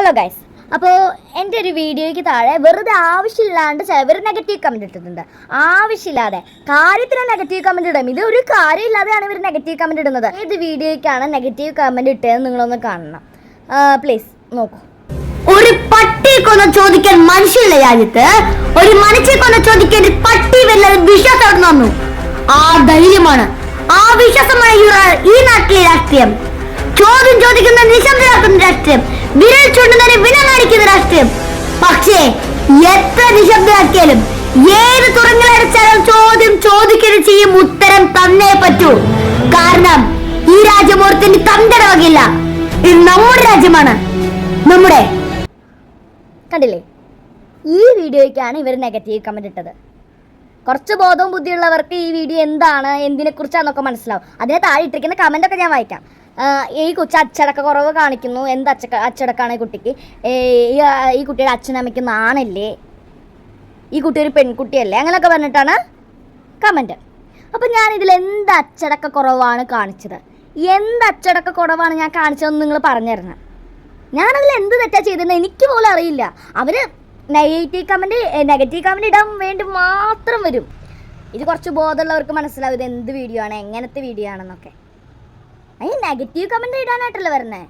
Hello guys അപ്പോൾ എന്റെ ഒരു വീഡിയോയ്ക്ക് താഴെ വെറുതെ ആവശ്യമില്ലാണ്ട് ചിലവർ നെഗറ്റീവ് കമന്റ് ഇട്ടിട്ടുണ്ട്. ആവശ്യമില്ലാതെ കാര്യത്തിന് നെഗറ്റീവ് കമന്റ് ഇടും. ഇത് ഒരു കാര്യമില്ലാതെയാണ് ഇവർ നെഗറ്റീവ് കമന്റ് ഇടുന്നത്. ഏത് വീഡിയോയ്ക്കാണ് നെഗറ്റീവ് കമന്റ് ഇട്ടതെന്ന് നിങ്ങളൊന്ന് കാണണം. പ്ലീസ് നോക്കൂ. ഒരു പട്ടി കൊന്ന ചോദിക്കാൻ മനുഷ്യല്ല രാജ്യത്ത്. ഒരു മനുഷ്യ കൊന്ന ചോദിക്കാൻ പട്ടി വല്ല വിശ്വാസം വന്നു. ആ ധൈര്യമാണ്. ആ വിശ്വാസമാണ് ഈ നാട്ടിലെ രാഷ്ട്രീയം. ചോദ്യം ചോദിക്കുന്ന നിശബ്ദരാക്കുന്ന രാഷ്ട്രീയം. വിരൽ ചൂണ്ടുന്നതിന് വില കാണിക്കുന്ന രാഷ്ട്രീയം. പക്ഷേ എത്ര നിശബ്ദമാക്കിയാലും ഏത് തുറങ്ങളടച്ചാലും ചോദ്യം ചോദിക്കരുത് ചെയ്യും ഉത്തരം തന്നേ പറ്റൂ. കാരണം ഈ രാജ്യം ഓർത്തിന് തന്തര വകയില്ല. ഇത് നമ്മുടെ രാജ്യമാണ്. നമ്മുടെ കണ്ടില്ലേ? ഈ വീഡിയോയ്ക്കാണ് ഇവർ നെഗറ്റീവ് കമന്റ് ഇട്ടത്. കുറച്ച് ബോധവും ബുദ്ധിയുള്ളവർക്ക് ഈ വീഡിയോ എന്താണ് എന്തിനെക്കുറിച്ചാണെന്നൊക്കെ മനസ്സിലാവും. അതിനെ താഴെ ഇട്ടിരിക്കുന്ന കമന്റൊക്കെ ഞാൻ വായിക്കാം. ഈ കൊച്ചു അച്ചടക്ക കുറവ് കാണിക്കുന്നു. എന്ത് അച്ചക്ക അച്ചടക്കമാണ് ഈ കുട്ടിക്ക്? ഈ കുട്ടിയുടെ അച്ഛനമ്മയ്ക്ക് നാണല്ലേ? ഈ കുട്ടി ഒരു പെൺകുട്ടിയല്ലേ? അങ്ങനെയൊക്കെ പറഞ്ഞിട്ടാണ് കമന്റ് അപ്പം ഞാൻ ഇതിൽ എന്ത് അച്ചടക്ക കുറവാണ് കാണിച്ചത്? എന്ത് അച്ചടക്ക കുറവാണ് ഞാൻ കാണിച്ചതെന്ന് നിങ്ങൾ പറഞ്ഞു തരണം. ഞാനതിൽ എന്ത് തെറ്റാ ചെയ്തതെന്ന് എനിക്ക് പോലും അറിയില്ല. അവർ നെഗറ്റീവ് കമന്റ് നെഗറ്റീവ് കമന്റ് ഇടാൻ വേണ്ടി മാത്രം വരും. ഇത് കുറച്ച് ബോധമുള്ളവർക്ക് മനസ്സിലാവും ഇത് എന്ത് വീഡിയോ ആണ് എങ്ങനത്തെ വീഡിയോ ആണെന്നൊക്കെ. അതിന് നെഗറ്റീവ് കമന്റ് ഇടാനായിട്ടല്ലേ വരണേ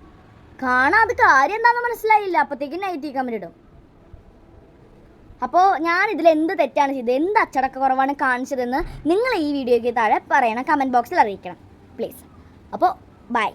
കാണാൻ അത് കാര്യം എന്താണെന്ന് മനസ്സിലായില്ല. അപ്പോഴത്തേക്കും നെഗറ്റീവ് കമന്റ് ഇടും. അപ്പോൾ ഞാൻ ഇതിൽ എന്ത് തെറ്റാണ് ചെയ്തത്? എന്ത് അച്ചടക്ക കുറവാണ് കാണിച്ചതെന്ന് നിങ്ങൾ ഈ വീഡിയോയ്ക്ക് താഴെ പറയണം. കമന്റ് ബോക്സിൽ അറിയിക്കണം. പ്ലീസ് അപ്പോൾ ബൈ